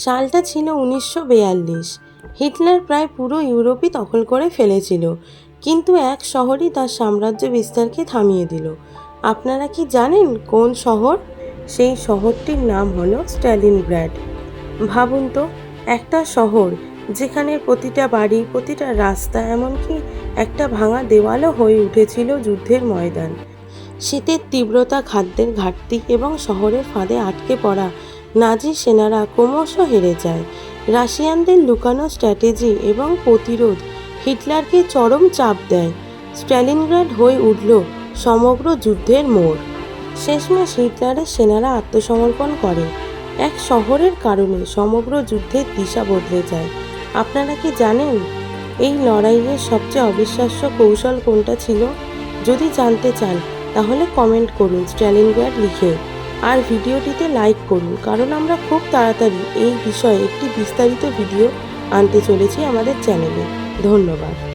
সালটা ছিল উনিশশো বেয়াল্লিশ। হিটলার প্রায় পুরো ইউরোপই দখল করে ফেলেছিল, কিন্তু এক শহরই তার সাম্রাজ্য বিস্তারকে থামিয়ে দিল। আপনারা কি জানেন কোন শহর? সেই শহরটির নাম হলো স্ট্যালিনগ্র্যাড ভাবুন তো, একটা শহর যেখানে প্রতিটা বাড়ি, প্রতিটা রাস্তা, এমনকি একটা ভাঙা দেওয়ালও হয়ে উঠেছিল যুদ্ধের ময়দান। শীতের তীব্রতা, খাদ্যের ঘাটতি এবং শহরের ফাঁদে আটকে পড়া নাজি সেনারা ক্রমশ হেরে যায়। রাশিয়ানদের লুকানো স্ট্র্যাটেজি এবং প্রতিরোধ হিটলারকে চরম চাপ দেয়। স্ট্যালিনগ্রাড হয়ে উঠল সমগ্র যুদ্ধের মোড়। শেষমেশ হিটলারের সেনারা আত্মসমর্পণ করে। এক শহরের কারণে সমগ্র যুদ্ধের দিশা বদলে যায়। আপনারা কি জানেন এই লড়াইয়ের সবচেয়ে অবিশ্বাস্য কৌশল কোনটা ছিল? যদি জানতে চান, তাহলে কমেন্ট করুন স্ট্যালিনগ্রাড লিখে। আর ভিডিওটিতে লাইক করুন, কারণ আমরা খুব তাড়াতাড়ি এই বিষয়ে একটি বিস্তারিত ভিডিও আনতে চলেছি আমাদের চ্যানেলে। ধন্যবাদ।